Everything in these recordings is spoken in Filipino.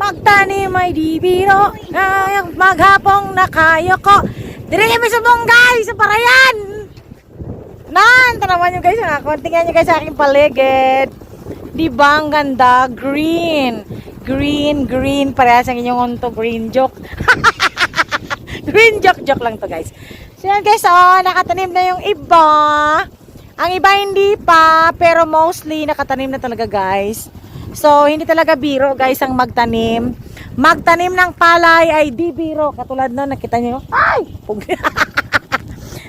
Magtanim ay di biro, ngayong maghapong nakayo ko. Dire kami sa bonggay, sa parayan. Nan, tanawan nyo guys, ha? Tingnan nyo guys sa aking paligid. Di ba ang ganda? Green. Green, green. Parehas ang inyong onto green joke. green joke, joke lang to guys. So yan guys, oh, nakatanim na yung iba. Ang iba hindi pa, pero mostly nakatanim na talaga guys. So, hindi talaga biro guys ang magtanim. Magtanim ng palay ay di biro. Katulad no, nakita nyo. Ay!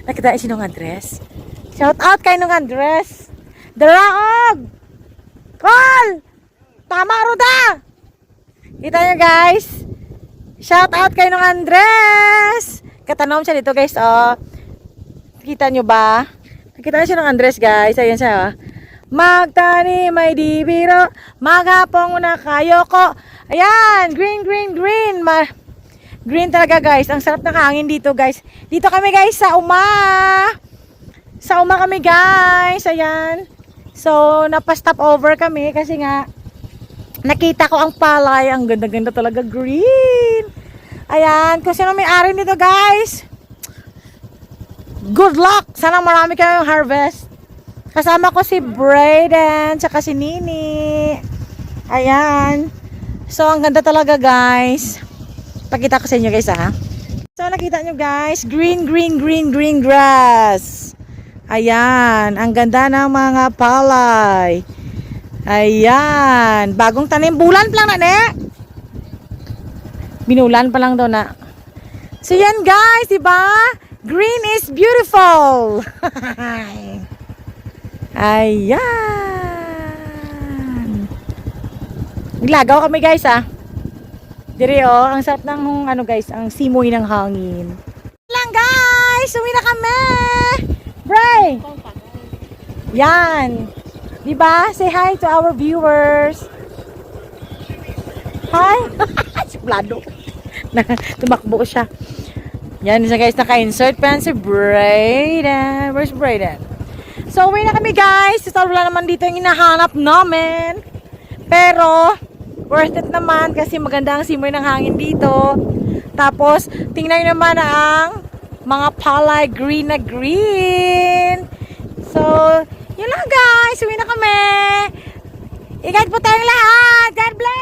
Nakita niyo sinong address? Shout out kay nung address. Daraog! Call! Tama Ruda! Kita nyo guys? Shout out kay nung Andres! Katanom siya dito guys, oh. Kita nyo ba? Nakita niyo siya ng Andres guys. Ayan siya, oh. Magtanim may di biro, maghapong na kayo ko. Ayan, green, green, green. Ma green talaga guys. Ang sarap ng hangin dito guys. Dito kami guys sa Uma. Sa Uma kami guys. Ayan. So, napastop over kami kasi nga nakita ko ang palay. Ang ganda-ganda talaga. Green. Ayan. Kung sino may ari nito guys. Good luck. Sana marami kayong harvest. Kasama ko si Brayden, tsaka si Nini. Ayan. So, ang ganda talaga, guys. Pakita ko sa inyo, guys, ha. So, nakita nyo, guys. Green, green, green, green grass. Ayan. Ang ganda ng mga palay. Ayan. Bagong tanim. Bulan pa lang na, ne? Binulan pa lang daw na. So, yan, guys. Diba? Green is beautiful. Ayan. Naglagaw kami guys ah. Dire oh, ang sarap ng ano guys, ang simoy ng hangin. Lang guys, uwi na kami. Bray. Yan. 'Di ba? Say hi to our viewers. Hi. Suplado. Tumakbo siya. Yan isa guys, naka-insert pa yan si Brayden. Where's Brayden? So, uwi na kami guys. Total wala naman dito yung hinahanap namin. Pero, worth it naman kasi maganda ang simoy ng hangin dito. Tapos, tingnan nyo naman ang mga palay green na green. So, yun lang guys. Uwi na kami. Ingat po tayong lahat. God bless.